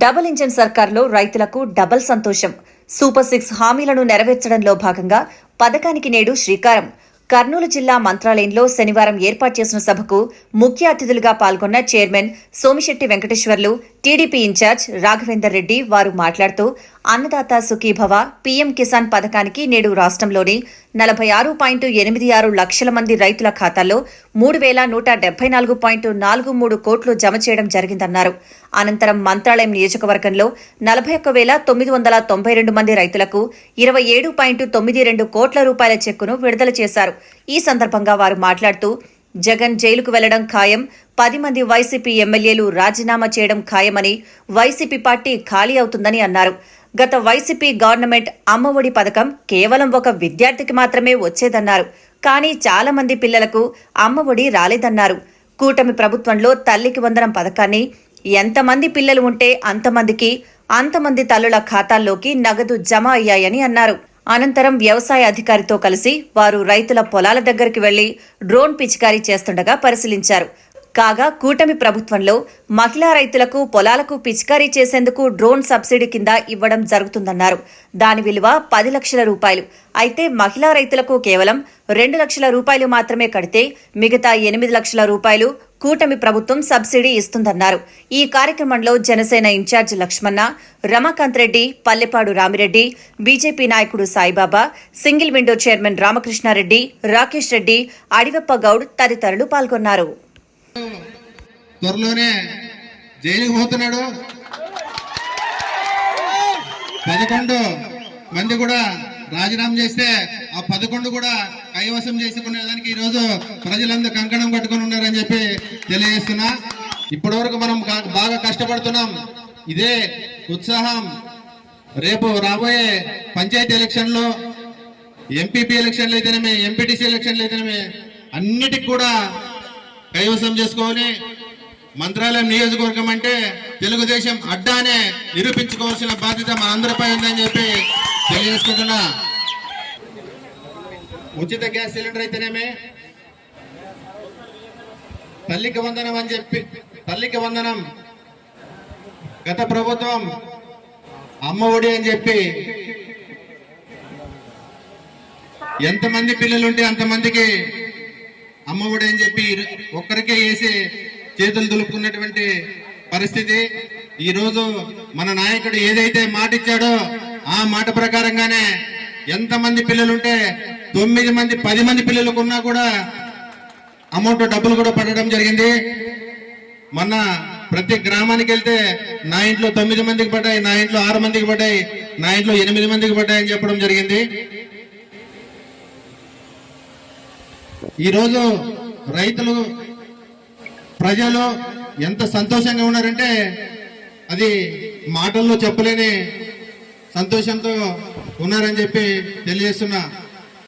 Double engine సర్కార్లో రైతులకు double సంతోషం. Super six హామీలను నెరవేర్చడంలో భాగంగా పథకానికి నేడు శ్రీకారం. కర్నూలు జిల్లా మంత్రాలయంలో శనివారం ఏర్పాటు చేసిన సభకు ముఖ్య అతిథులుగా పాల్గొన్న chairman Somisetti Venkateswarlu TDP incharge Raghavender Reddy వారు మాట్లాడుతూ అన్నదాత సుఖీభవ పీఎం కిసాన్ పథకానికి నేడు రాష్ట్రంలోని నలభై ఆరు పాయింట్ ఎనిమిది ఆరు లక్షల మంది రైతుల ఖాతాల్లో మూడు వేల నూట డెబ్బై నాలుగు పాయింట్ నాలుగు మూడు కోట్లు జమ చేయడం జరిగిందన్నారు. అనంతరం మంత్రాలయం నియోజకవర్గంలో నలభై ఒక్క వేల తొమ్మిది వందల తొంభై రెండు మంది రైతులకు ఇరవై ఏడు పాయింట్ తొమ్మిది రెండు కోట్ల రూపాయల చెక్కును విడుదల చేశారు. ఈ సందర్భంగా వారు మాట్లాడుతూ జగన్ జైలుకు వెళ్ళడం ఖాయం పది మంది వైసీపీ ఎమ్మెల్యేలు రాజీనామా చేయడం ఖాయమని వైసీపీ పార్టీ ఖాళీ అవుతుందని అన్నారు. గత వైసీపీ గవర్నమెంట్ అమ్మఒడి పథకం కేవలం ఒక విద్యార్థికి మాత్రమే వచ్చేదన్నారు. కానీ చాలా మంది పిల్లలకు అమ్మఒడి రాలేదన్నారు. కూటమి ప్రభుత్వంలో తల్లికి వందనం పథకాన్ని ఎంతమంది పిల్లలు ఉంటే అంతమందికి అంతమంది తల్లుల ఖాతాల్లోకి నగదు జమ అయ్యాయని అన్నారు. అనంతరం వ్యవసాయ అధికారితో కలిసి వారు రైతుల పొలాల దగ్గరికి వెళ్ళి డ్రోన్ పిచికారీ చేస్తుండగా పరిశీలించారు. కాగా కూటమి ప్రభుత్వంలో మహిళా రైతులకు పొలాలకు పిచికారీ చేసేందుకు డ్రోన్ సబ్సిడీ కింద ఇవ్వడం జరుగుతుందన్నారు. దాని విలువ పది లక్షల రూపాయలు. అయితే మహిళా రైతులకు కేవలం రెండు లక్షల రూపాయలు మాత్రమే కడితే మిగతా ఎనిమిది లక్షల రూపాయలు కూటమి ప్రభుత్వం సబ్సిడీ ఇస్తుందన్నారు. ఈ కార్యక్రమంలో జనసేన ఇన్ఛార్జ్ లక్ష్మణ రమాకాంత్ రెడ్డి పల్లెపాడు రామిరెడ్డి బీజేపీ నాయకుడు Saibaba single window chairman Ramakrishnareddy Rakesh Reddy Adivappa Goud తదితరులు పాల్గొన్నారు. త్వరలోనే జైలుకి పోతున్నాడు. పదకొండు మంది కూడా రాజీనామా చేస్తే ఆ పదకొండు కూడా కైవసం చేసుకునేదానికి ఈ రోజు ప్రజలందరూ కంకణం కట్టుకొని ఉన్నారని చెప్పి తెలియజేస్తున్నా. ఇప్పటివరకు మనం బాగా కష్టపడుతున్నాం. ఇదే ఉత్సాహం. రేపు రాబోయే పంచాయతీ ఎలక్షన్లో ఎంపీపీ ఎలక్షన్లు అయితేనేమి ఎంపీటీసీ ఎలక్షన్లు అయితేనేమి అన్నిటికి కూడా కైవసం చేసుకోవాలి మంత్రాలయం నియోజకవర్గం అంటే తెలుగుదేశం అడ్డానే నిరూపించుకోవాల్సిన బాధ్యత మనందరిపై ఉందని చెప్పి తెలియజేసుకుంటున్నా. ఉచిత గ్యాస్ సిలిండర్ అయితేనేమే తల్లికి వందనం అని చెప్పి తల్లికి వందనం. గత ప్రభుత్వం అమ్మ ఒడి అని చెప్పి ఎంతమంది పిల్లలుంటే అంతమందికి అమ్మఒడి అని చెప్పి ఒక్కరికే వేసి చేతులు దులుపుకున్నటువంటి పరిస్థితి. ఈరోజు మన నాయకుడు ఏదైతే మాట ఇచ్చాడో ఆ మాట ప్రకారంగానే ఎంతమంది పిల్లలు ఉంటే తొమ్మిది మంది పది మంది పిల్లలకు ఉన్నా కూడా అమౌంట్ డబ్బులు కూడా పడడం జరిగింది. మొన్న ప్రతి గ్రామానికి వెళ్తే నా ఇంట్లో తొమ్మిది మందికి పడ్డాయి నా ఇంట్లో ఆరు మందికి పడ్డాయి నా ఇంట్లో ఎనిమిది మందికి పడ్డాయి అని చెప్పడం జరిగింది. ఈరోజు రైతులు ప్రజలు ఎంత సంతోషంగా ఉన్నారంటే అది మాటల్లో చెప్పలేని సంతోషంతో ఉన్నారని చెప్పి తెలియజేస్తున్నా.